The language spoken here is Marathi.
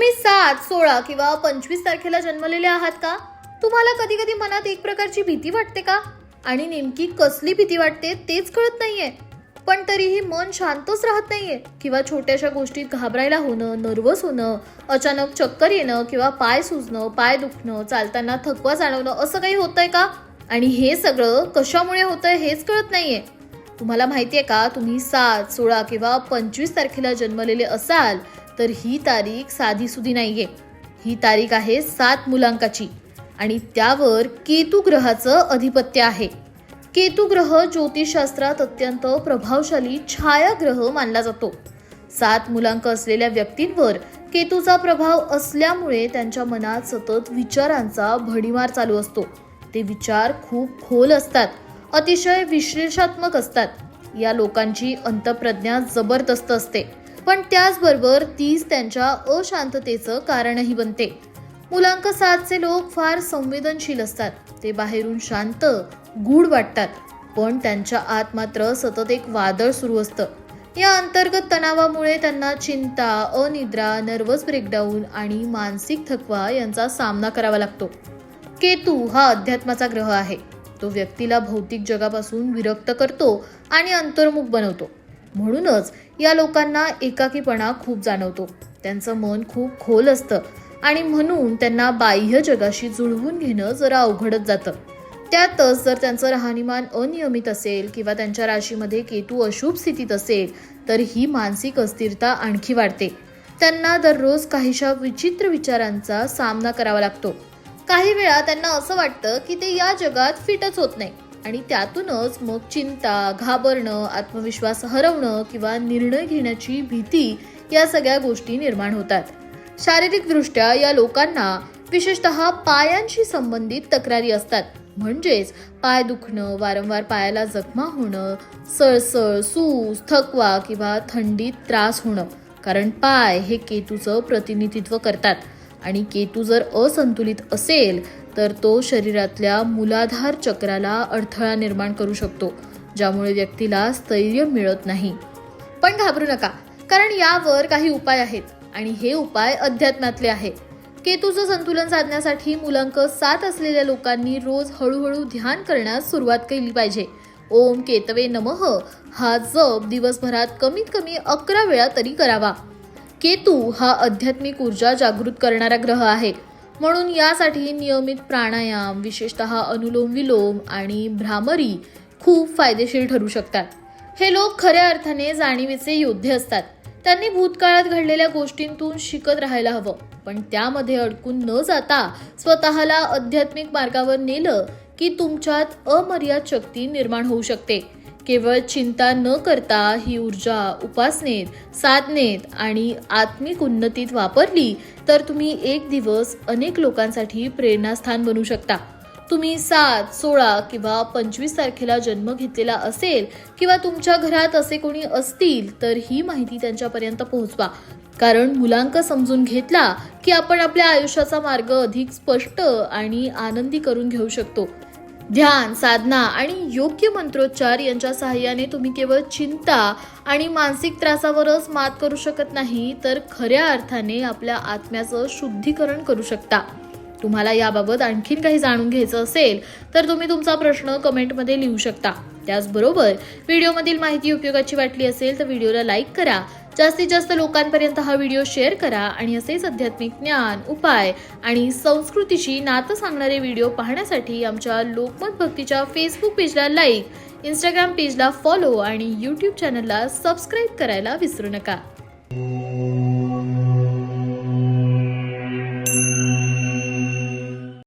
तुम्ही सात सोळा किंवा पंचवीस तारखेला जन्मलेले आहात का? तुम्हाला कधी कधी मनात एक प्रकारची भीती वाटते का? आणि नेमकी कसली भीती वाटते तेच कळत नाहीये. पण तरीही मन शांतच राहत नाहीये किंवा छोट्याशा गोष्टीत घाबरायला होणं नर्वस होणं अचानक चक्कर येणं किंवा पाय सुजणं पाय दुखणं चालताना थकवा जाणवणं असं काही होतंय का? आणि हे सगळं कशामुळे होतंय हेच कळत नाहीये. तुम्हाला माहितीये का? तुम्ही सात सोळा किंवा पंचवीस तारखेला जन्मलेले असाल तर ही तारीख साधी सुधी नाहीये. ही तारीख आहे सात मुलांकाची आणि त्यावर केतू ग्रहाचं अधिपत्य आहे. केतू ग्रह ज्योतिषशास्त्रात अत्यंत प्रभावशाली छायाग्रह मानला जातो. सात मुलांक असलेल्या व्यक्तींवर केतूचा प्रभाव असल्यामुळे त्यांच्या मनात सतत विचारांचा भडीमार चालू असतो. ते विचार खूप खोल असतात अतिशय विश्लेषात्मक असतात. या लोकांची अंतप्रज्ञा जबरदस्त असते. पण त्याचबरोबर तीच त्यांच्या अशांततेचं कारणही बनते. मुलांक सातचे लोक फार संवेदनशील असतात. ते बाहेरून शांत गूढ वाटतात. पण त्यांच्या आत मात्र सतत एक वादळ सुरू असतं. या अंतर्गत तणावामुळे त्यांना चिंता अनिद्रा नर्वस ब्रेकडाऊन आणि मानसिक थकवा यांचा सामना करावा लागतो. केतू हा अध्यात्माचा ग्रह आहे. तो व्यक्तीला भौतिक जगापासून विरक्त करतो आणि अंतर्मुख बनवतो. म्हणूनच या लोकांना एकाकीपणा खूप जाणवतो. त्यांचं मन खूप खोल असतं आणि म्हणून त्यांना बाह्य जगाशी जुळवून घेणं जरा अवघडच जातं. त्यातच जर त्यांचं राहणीमान अनियमित असेल किंवा त्यांच्या राशीमध्ये केतू अशुभ स्थितीत असेल तर ही मानसिक अस्थिरता आणखी वाढते. त्यांना दररोज काहीशा विचित्र विचारांचा सामना करावा लागतो. काही वेळा त्यांना असं वाटतं की ते या जगात फिटच होत नाही. आणि त्यातूनच मग चिंता घाबरणं आत्मविश्वास हरवणं किंवा निर्णय घेण्याची भीती या सगळ्या गोष्टी निर्माण होतात. शारीरिकदृष्ट्या या लोकांना विशेषतः पायांशी संबंधित तक्रारी असतात. म्हणजेच पाय दुखणं वारंवार पायाला जखमा होणं सळसळ सूज थकवा किंवा थंडीत त्रास होणं. कारण पाय हे केतूचं प्रतिनिधित्व करतात. आणि केतू जर असंतुलित असेल तर तो शरीरातल्या मूलाधार चक्राला अडथळा निर्माण करू शकतो ज्यामुळे व्यक्तीला स्थैर्य मिळत नाही. पण घाबरू नका कारण यावर काही उपाय आहेत आणि हे उपाय अध्यात्मातले आहे केतूचं संतुलन साधण्यासाठी मुलांक सात असलेल्या लोकांनी रोज हळूहळू ध्यान करण्यास सुरुवात केली पाहिजे. ओम केतवे नमः. हा जप दिवसभरात कमीत कमी अकरा वेळा तरी करावा. केतू हा आध्यात्मिक ऊर्जा जागृत करणारा ग्रह आहे. म्हणून यासाठी नियमित प्राणायाम विशेषतः अनुलोम विलोम आणि भ्रामरी खूप फायदेशीर ठरू शकतात. हे लोक खऱ्या अर्थाने जाणीवेचे योद्धे असतात. त्यांनी भूतकाळात घडलेल्या गोष्टींतून शिकत राहायला हवं. पण त्यामध्ये अडकून न जाता स्वतःला आध्यात्मिक मार्गावर नेलं की तुमच्यात अमर्याद शक्ती निर्माण होऊ शकते. केवळ चिंता न करता ही ऊर्जा उपासनेत साधनेत आणि आत्मिक उन्नतीत वापरली तर तुम्ही एक दिवस अनेक लोकांसाठी प्रेरणास्थान बनू शकता. तुम्ही सात सोळा किंवा पंचवीस तारखेला जन्म घेतलेला असेल किंवा तुमच्या घरात असे कोणी असतील तर ही माहिती त्यांच्यापर्यंत पोहोचवा. कारण मुलांक समजून घेतला की आपण आपल्या आयुष्याचा मार्ग अधिक स्पष्ट आणि आनंदी करून घेऊ शकतो. ध्यान साधना आणि योग्य मंत्रोच्चार यांच्या सहाय्याने तुम्ही केवळ चिंता आणि मानसिक त्रासावरच मात करू शकत नाही तर खऱ्या अर्थाने आपल्या आत्म्याचं शुद्धीकरण करू शकता. तुम्हाला याबाबत आणखीन काही जाणून घ्यायचं असेल तर तुम्ही तुमचा प्रश्न कमेंटमध्ये लिहू शकता. त्याचबरोबर व्हिडिओमधील माहिती उपयोगाची वाटली असेल तर व्हिडिओला लाईक करा. जास्तीत जास्त लोकांपर्यंत हा व्हिडिओ शेअर करा आणि असेच आध्यात्मिक ज्ञान उपाय आणि संस्कृतीशी नातं सांगणारे व्हिडिओ पाहण्यासाठी आमच्या लोकमत भक्तीच्या फेसबुक पेजला लाईक इंस्टाग्राम पेजला फॉलो आणि यूट्यूब चॅनलला सबस्क्राईब करायला विसरू नका.